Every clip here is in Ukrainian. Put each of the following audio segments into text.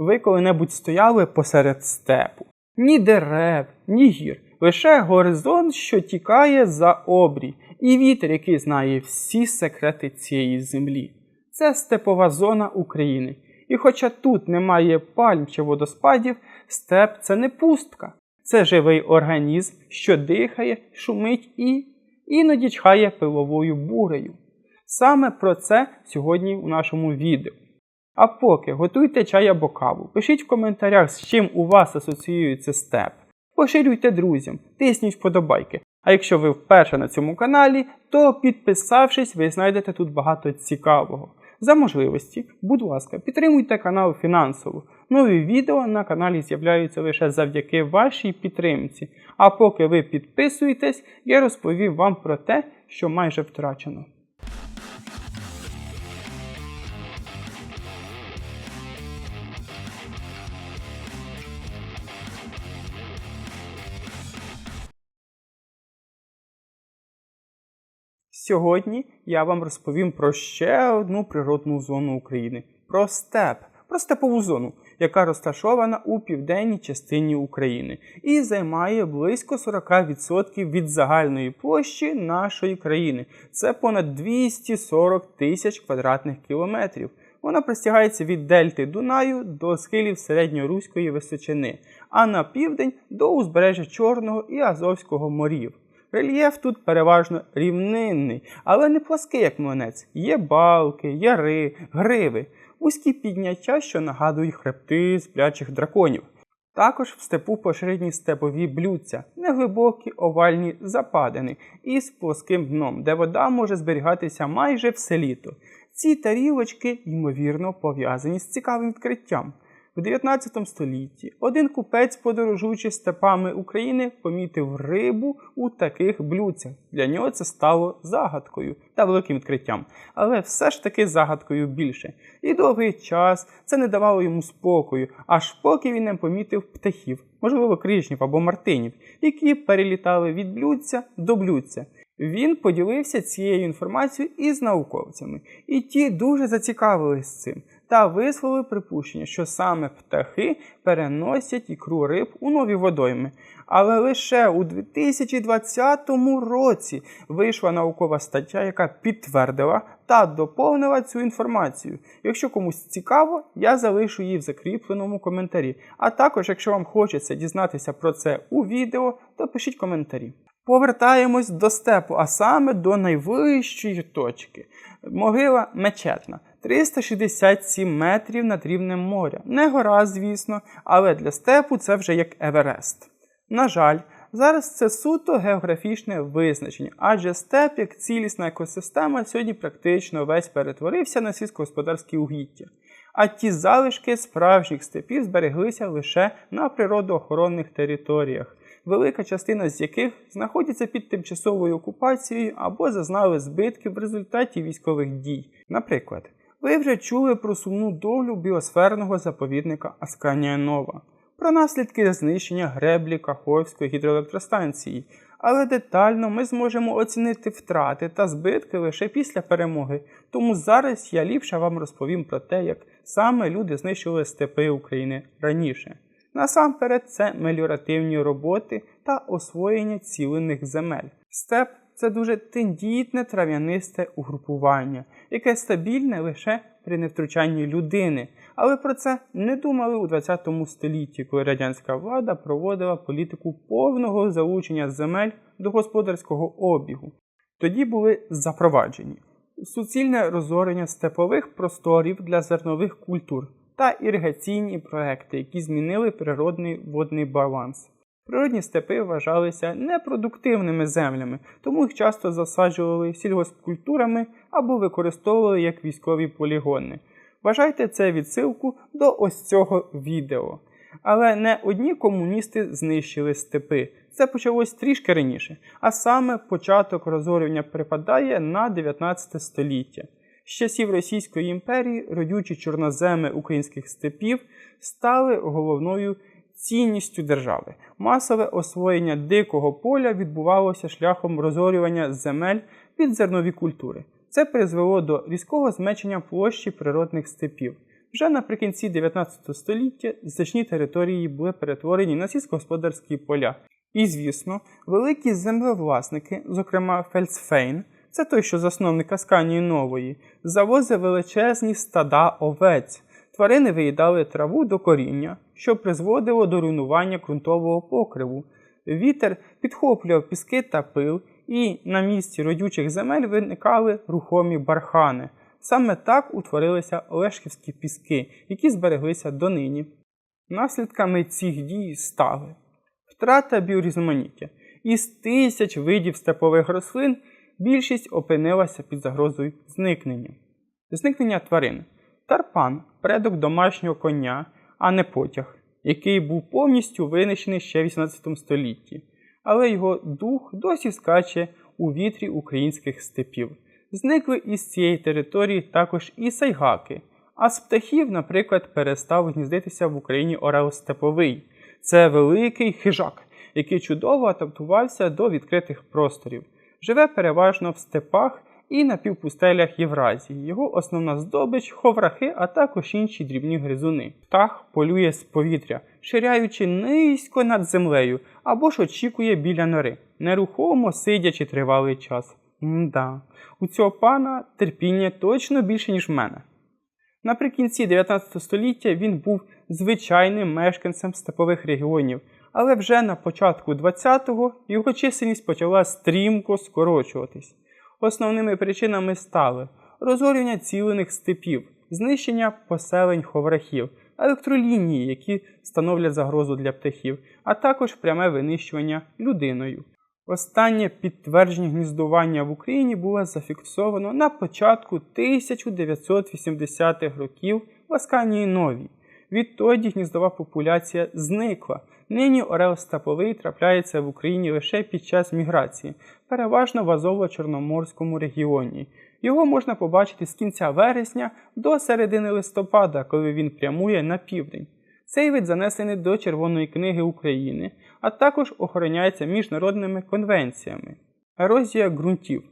Ви коли-небудь стояли посеред степу. Ні дерев, ні гір, лише горизонт, що тікає за обрій, і вітер, який знає всі секрети цієї землі. Це степова зона України. І хоча тут немає пальм чи водоспадів, степ це не пустка. Це живий організм, що дихає, шумить і іноді чхає пиловою бурею. Саме про це сьогодні у нашому відео. А поки готуйте чай або каву, пишіть в коментарях, з чим у вас асоціюється степ. Поширюйте друзям, тисніть вподобайки. А якщо ви вперше на цьому каналі, то підписавшись, ви знайдете тут багато цікавого. За можливості, будь ласка, підтримуйте канал фінансово. Нові відео на каналі з'являються лише завдяки вашій підтримці. А поки ви підписуєтесь, я розповім вам про те, що майже втрачено. Сьогодні я вам розповім про ще одну природну зону України про степ, про степову зону, яка розташована у південній частині України і займає близько 40% від загальної площі нашої країни. Це понад 240 тисяч квадратних кілометрів. Вона простягається від дельти Дунаю до схилів середньоруської височини, а на південь до узбережжя Чорного і Азовського морів. Рельєф тут переважно рівнинний, але не плаский, як млинець. Є балки, яри, гриви, вузькі підняття, що нагадують хребти сплячих драконів. Також в степу поширені степові блюдця, неглибокі овальні западини із плоским дном, де вода може зберігатися майже все літо. Ці тарілочки, ймовірно, пов'язані з цікавим відкриттям. В 19 столітті один купець, подорожуючи степами України, помітив рибу у таких блюдцях. Для нього це стало загадкою та великим відкриттям, але все ж таки загадкою більше. І довгий час це не давало йому спокою, аж поки він не помітив птахів, можливо, крижнів або мартинів, які перелітали від блюдця до блюдця. Він поділився цією інформацією із науковцями, і ті дуже зацікавились цим та висловили припущення, що саме птахи переносять ікру риб у нові водойми. Але лише у 2020 році вийшла наукова стаття, яка підтвердила та доповнила цю інформацію. Якщо комусь цікаво, я залишу її в закріпленому коментарі. А також, якщо вам хочеться дізнатися про це у відео, то пишіть коментарі. Повертаємось до степу, а саме до найвищої точки. Могила мечетна. 367 метрів над рівнем моря. Не гора, звісно, але для степу це вже як Еверест. На жаль, зараз це суто географічне визначення, адже степ як цілісна екосистема сьогодні практично весь перетворився на сільськогосподарські угіддя. А ті залишки справжніх степів збереглися лише на природоохоронних територіях, велика частина з яких знаходиться під тимчасовою окупацією або зазнали збитків в результаті військових дій. Наприклад, ви вже чули про сумну долю біосферного заповідника Асканія Нова, про наслідки знищення греблі Каховської гідроелектростанції, але детально ми зможемо оцінити втрати та збитки лише після перемоги. Тому зараз я ліпше вам розповім про те, як саме люди знищили степи України раніше. Насамперед, це меліоративні роботи та освоєння цілених земель. Степ це дуже тендітне трав'янисте угрупування, яке стабільне лише при невтручанні людини. Але про це не думали у 20 столітті, коли радянська влада проводила політику повного залучення земель до господарського обігу. Тоді були запроваджені суцільне розорення степових просторів для зернових культур та іригаційні проекти, які змінили природний водний баланс. Природні степи вважалися непродуктивними землями, тому їх часто засаджували сільгоспкультурами або використовували як військові полігони. Вважайте це відсилку до ось цього відео. Але не одні комуністи знищили степи. Це почалось трішки раніше, а саме початок розорювання припадає на 19 століття. З часів Російської імперії родючі чорноземи українських степів стали головною цінністю держави. Масове освоєння дикого поля відбувалося шляхом розорювання земель під зернові культури. Це призвело до різкого зменшення площі природних степів. Вже наприкінці 19 століття значні території були перетворені на сільськогосподарські поля. І, звісно, великі землевласники, зокрема Фельдсфейн, це той, що засновник Асканії Нової, завозив величезні стада овець. Тварини виїдали траву до коріння, що призводило до руйнування ґрунтового покриву. Вітер підхоплював піски та пил, і на місці родючих земель виникали рухомі бархани. Саме так утворилися Олешківські піски, які збереглися донині. Наслідками цих дій стали втрата біорізноманіття. Із тисяч видів степових рослин більшість опинилася під загрозою зникнення. Зникнення тварин. Тарпан предок домашнього коня, а не потяг, який був повністю винищений ще в 18 столітті, але його дух досі скаче у вітрі українських степів. Зникли із цієї території також і сайгаки, а з птахів, наприклад, перестав гніздитися в Україні орел степовий. Це великий хижак, який чудово адаптувався до відкритих просторів. Живе переважно в степах і на півпустелях Євразії. Його основна здобич ховрахи, а також інші дрібні гризуни. Птах полює з повітря, ширяючи низько над землею або ж очікує біля нори, нерухомо сидячи тривалий час. Мда, у цього пана терпіння точно більше, ніж в мене. Наприкінці 19 століття він був звичайним мешканцем степових регіонів, але вже на початку 20-го його чисельність почала стрімко скорочуватись. Основними причинами стали розорювання цілених степів, знищення поселень ховрахів, електролінії, які становлять загрозу для птахів, а також пряме винищування людиною. Останнє підтвердження гніздування в Україні було зафіксовано на початку 1980-х років в Асканії Новій. Відтоді гніздова популяція зникла. Нині орел степовий трапляється в Україні лише під час міграції, переважно в Азово-Чорноморському регіоні. Його можна побачити з кінця вересня до середини листопада, коли він прямує на південь. Цей вид занесений до Червоної книги України, а також охороняється міжнародними конвенціями. Ерозія ґрунтів.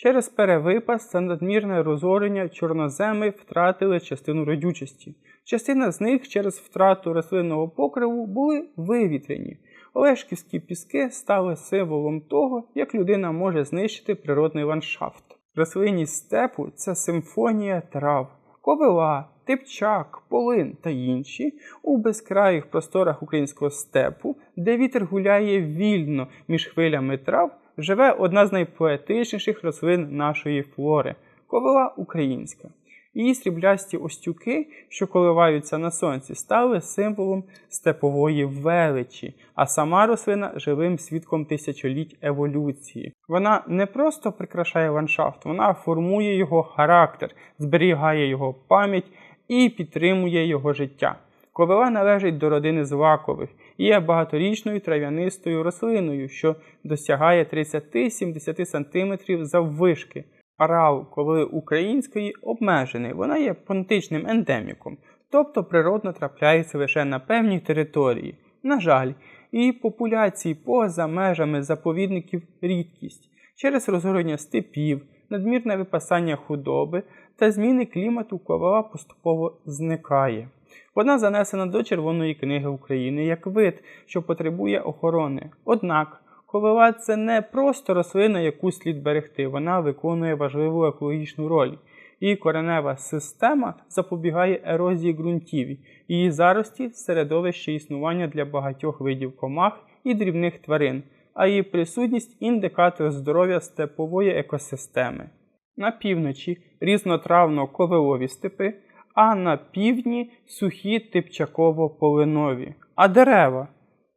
Через перевипас та надмірне розорення чорноземи втратили частину родючості. Частина з них через втрату рослинного покриву були вивітрені. Олешківські піски стали символом того, як людина може знищити природний ландшафт. Рослинність степу це симфонія трав, ковила, типчак, полин та інші у безкраїх просторах українського степу, де вітер гуляє вільно між хвилями трав, живе одна з найпоетичніших рослин нашої флори ковила українська. Її сріблясті остюки, що коливаються на сонці, стали символом степової величі, а сама рослина живим свідком тисячоліть еволюції. Вона не просто прикрашає ландшафт, вона формує його характер, зберігає його пам'ять і підтримує його життя. Ковила належить до родини злакових і є багаторічною трав'янистою рослиною, що досягає 30-70 см заввишки. Ареал ковили української обмежений, вона є понтичним ендеміком, тобто природно трапляється лише на певній території. На жаль, її популяції поза межами заповідників рідкість через розгорення степів, надмірне випасання худоби та зміни клімату ковала поступово зникає. Вона занесена до Червоної книги України як вид, що потребує охорони. Однак ковила це не просто рослина, яку слід берегти, вона виконує важливу екологічну роль. Її коренева система запобігає ерозії ґрунтів, її зарості середовище існування для багатьох видів комах і дрібних тварин, а її присутність індикатор здоров'я степової екосистеми. На півночі різнотравно-ковилові степи, а на півдні сухі типчаково-полинові. А дерева?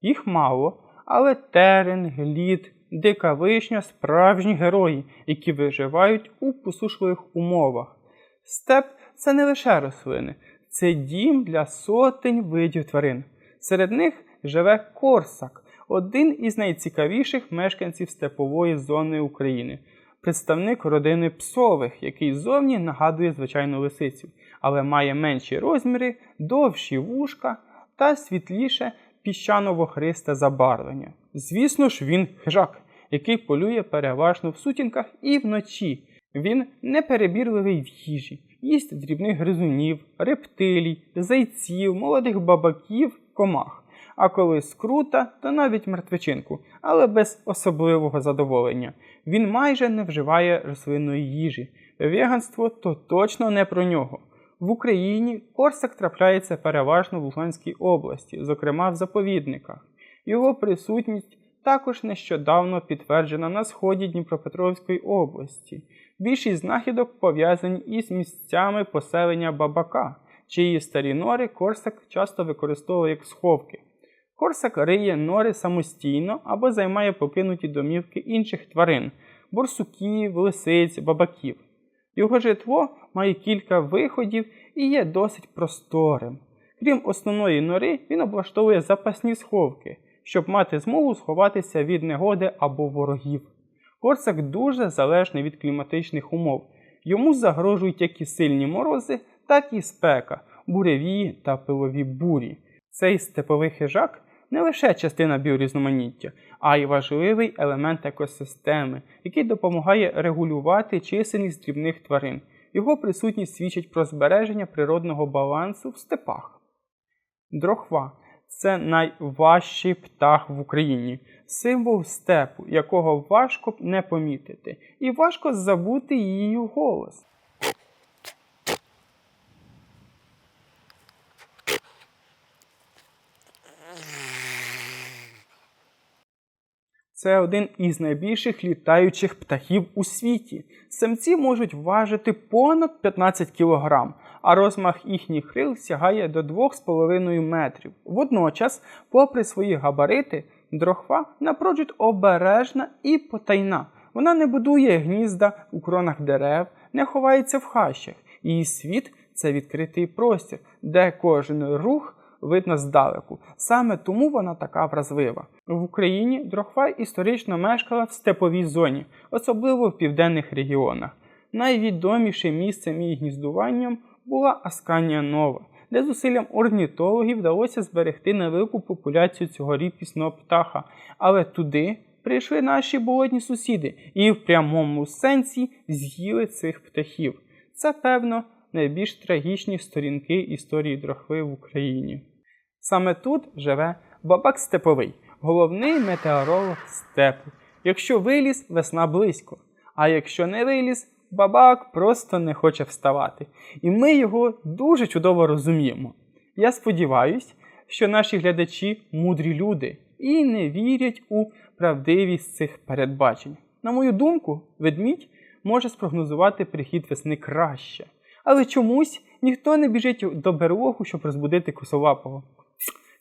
Їх мало, але терен, глід, дика вишня справжні герої, які виживають у посушливих умовах. Степ це не лише рослини, це дім для сотень видів тварин. Серед них живе корсак, один із найцікавіших мешканців степової зони України, представник родини псових, який зовні нагадує звичайну лисицю, але має менші розміри, довші вушка та світліше піщаново-христе забарвлення. Звісно ж, він хижак, який полює переважно в сутінках і вночі. Він неперебірливий в їжі. їсть дрібних гризунів, рептилій, зайців, молодих бабаків, комах. А коли скрута, то навіть мертвечинку, але без особливого задоволення. Він майже не вживає рослинної їжі. Веганство то точно не про нього. В Україні корсак трапляється переважно в Луганській області, зокрема в заповідниках. Його присутність також нещодавно підтверджена на сході Дніпропетровської області. Більшість знахідок пов'язані із місцями поселення бабака, чиї старі нори Корсак часто використовує як сховки. Корсак риє нори самостійно або займає покинуті домівки інших тварин борсуків, лисиць, бабаків. Його житло має кілька виходів і є досить просторим. Крім основної нори, він облаштовує запасні сховки, щоб мати змогу сховатися від негоди або ворогів. Корсак дуже залежний від кліматичних умов. Йому загрожують як і сильні морози, так і спека, буревії та пилові бурі. Цей степовий хижак не лише частина біорізноманіття, а й важливий елемент екосистеми, який допомагає регулювати чисельність дрібних тварин. Його присутність свідчить про збереження природного балансу в степах. Дрохва це найважчий птах в Україні, символ степу, якого важко не помітити, і важко забути її голос. Це один із найбільших літаючих птахів у світі. Самці можуть важити понад 15 кг, а розмах їхніх крил сягає до 2,5 метрів. Водночас, попри свої габарити, дрохва напрочуд обережна і потайна. Вона не будує гнізда у кронах дерев, не ховається в хащах. Її світ це відкритий простір, де кожен рух видно здалеку. Саме тому вона така вразлива. В Україні дрохва історично мешкала в степовій зоні, особливо в південних регіонах. Найвідомішим місцем її гніздуванням була Асканія Нова, де зусиллям орнітологів вдалося зберегти невелику популяцію цього рідкісного птаха, але туди прийшли наші болотні сусіди і в прямому сенсі з'їли цих птахів. Це, певно, найбільш трагічні сторінки історії дрохви в Україні. Саме тут живе бабак степовий, головний метеоролог степу. Якщо виліз, весна близько. А якщо не виліз, бабак просто не хоче вставати. І ми його дуже чудово розуміємо. Я сподіваюся, що наші глядачі мудрі люди і не вірять у правдивість цих передбачень. На мою думку, ведмідь може спрогнозувати прихід весни краще. Але чомусь ніхто не біжить до берлогу, щоб розбудити косолапого.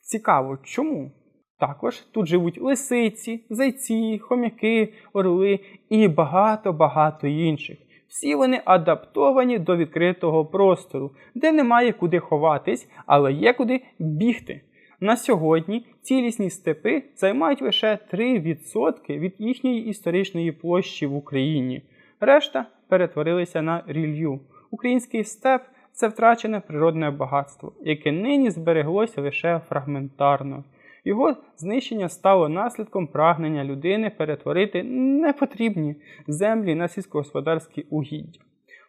Цікаво, чому? Також тут живуть лисиці, зайці, хомяки, орли і багато-багато інших. Всі вони адаптовані до відкритого простору, де немає куди ховатись, але є куди бігти. На сьогодні цілісні степи займають лише 3% від їхньої історичної площі в Україні. Решта перетворилися на рілью. Український степ це втрачене природне багатство, яке нині збереглося лише фрагментарно. Його знищення стало наслідком прагнення людини перетворити непотрібні землі на сільськогосподарські угіддя.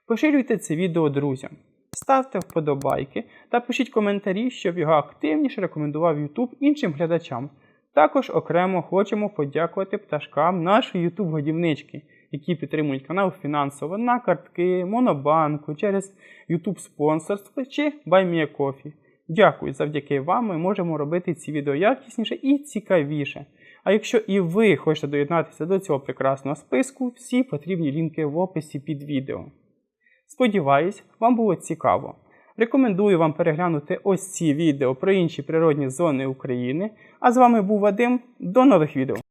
Поширюйте це відео друзям, ставте вподобайки та пишіть коментарі, щоб його активніше рекомендував YouTube іншим глядачам. Також окремо хочемо подякувати пташкам нашої YouTube годівнички які підтримують канал фінансово на картки, Монобанку, через YouTube спонсорство чи BuyMeACoffee. Дякую, завдяки вам ми можемо робити ці відео якісніше і цікавіше. А якщо і ви хочете доєднатися до цього прекрасного списку, всі потрібні лінки в описі під відео. Сподіваюсь, вам було цікаво. Рекомендую вам переглянути ось ці відео про інші природні зони України. А з вами був Вадим. До нових відео!